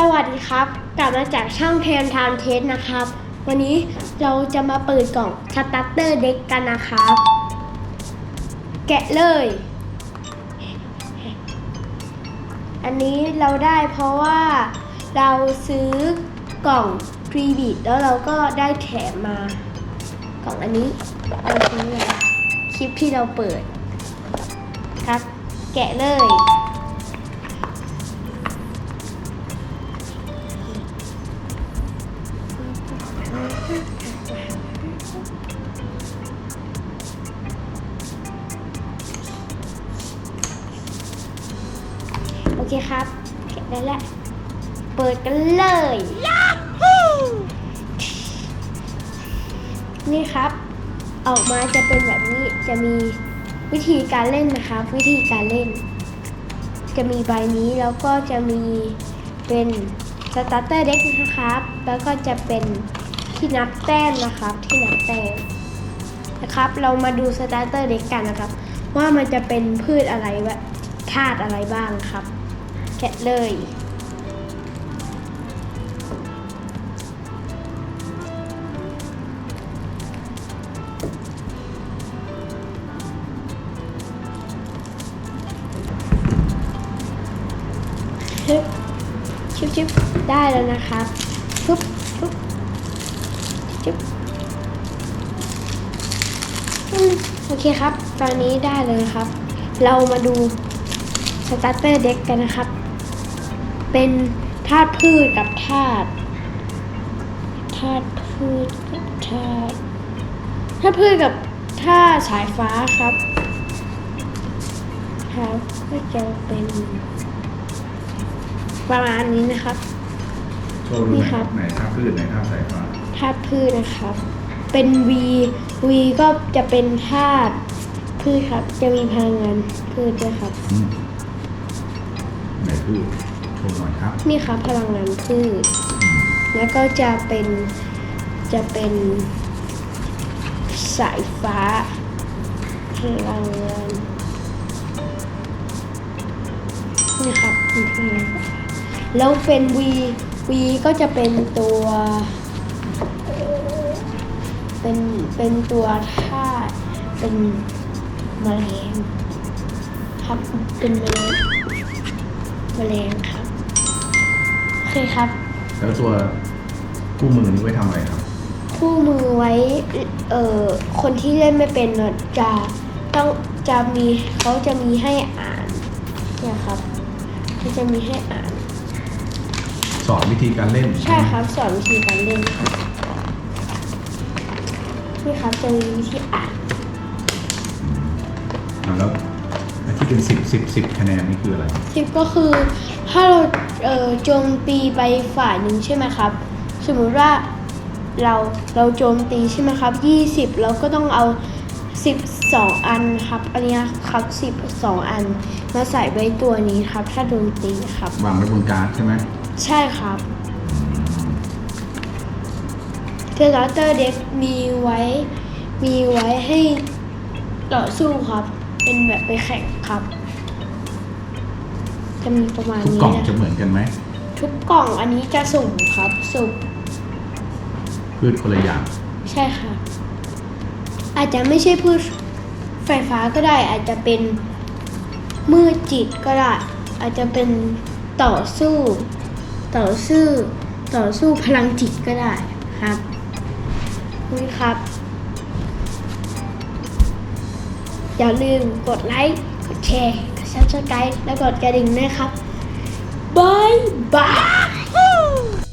สวัสดีครับ กลับมาจากช่องเทนทามเทสนะครับ วันนี้เราจะมาเปิดกล่องสตาร์เตอร์เด็กกันนะครับ แกะเลย อันนี้เราได้เพราะว่าเราซื้อกล่องพรีบิดแล้วเราก็ได้แถมมากล่องอันนี้เราซื้อคลิปที่เราเปิดครับ แกะเลย เคครับแกะได้แล้ว เปิดกันเลยนี่ครับ ออกมาจะเป็นแบบนี้จะมีวิธีการเล่นนะครับ วิธีการเล่น จะมีใบนี้แล้วก็จะมีเป็นสตาร์เตอร์เด็กนะครับ แล้วก็จะเป็นที่นับแต้มนะครับ ที่นับแต้มนะครับ เรามาดูสตาร์เตอร์เด็กกันนะครับ ว่ามันจะเป็นพืชอะไรวะธาตุอะไรบ้างครับ แกะเลยชึบชึบชึบได้แล้วนะครับปุ๊บปุ๊บชึบอืมโอเคครับ ตอนนี้ได้เลยครับ เรามาดูสตาร์เตอร์เด็กกันนะครับ เป็นธาตุพืชกับธาตุธาตุพืชกับธาตุธาตุพืชกับธาตุสายฟ้าครับครับก็จะเป็น ประมาณนี้นะครับโชว์ดูหนี่น่อยคครัรับบไหนท่าพืชไหนท่าสายฟ้าธาตุพืชนะครับ เป็น V V ก็จะเป็นธาตุพืชครับ จะมีพลังงานพืชด้วยครับอืมไหนพืชโช ว์หน่อยครับ นี่ครับพลังงานพืชแล้วก็จะเป็นจะเป็นสายฟ้าพลังงานนี่ครับนี่คือแล้วเป็น V V ก็จะเป็นตัว เป็นเป็นตัวธาตุเป็นแมลงครับเป็นแมลงแมลงครับ เคครับ แล้วตัวคู่มือนี้ไว้ทำอะไรครับ คู่มือไว้เอ่อคนที่เล่นไม่เป็นน่ะจะต้องจะมีเขาจะมีให้อ่านเนี่ยครับเขาจะมีให้อ่าน สอนวิธีการเล่นใช่ครับสอนวิธีการเล่นครับนี่ครับจะมีวิธีอ่าน อ่าแล้วแล้ว ที่เป็นสิบสิบสิบคะแนนนี่คืออะไรทิปก็คือถ้าเราเอ่อโจมตีไปฝ่ายหนึ่งใช่ไหมครับ สมมุติว่าเราเราโจมตีใช่ไหมครับ20เราก็ต้องเอา12อันครับ อันเนี้ยครับ12อันมาใส่ไว้ตัวนี้ครับ ถ้าโดนตีครับ วางไว้บนการ์ดใช่ไหมใช่ครับเทเลเตอร์เด็กมีไว้ มีไว้ให้ต่อสู้ครับ เป็นแบบไปแข่งครับ จะมีประมาณทุกนี้กล่องนะจะเหมือนกันไหมทุกกล่องอันนี้จะสุ่มครับ สุ่มพืชคนละอย่างใช่ค่ะ อาจจะไม่ใช่พืชไฟฟ้าก็ได้ อาจจะเป็นมืดจิตก็ได้ อาจจะเป็นต่อสู้ ต่อสู้ ต่อสู้พลังจิตก็ได้ครับนี่ครับ อย่าลืมกดไลค์กดแชร์กดซับสไครต์และกดกระดิ่งนะครับบายบาย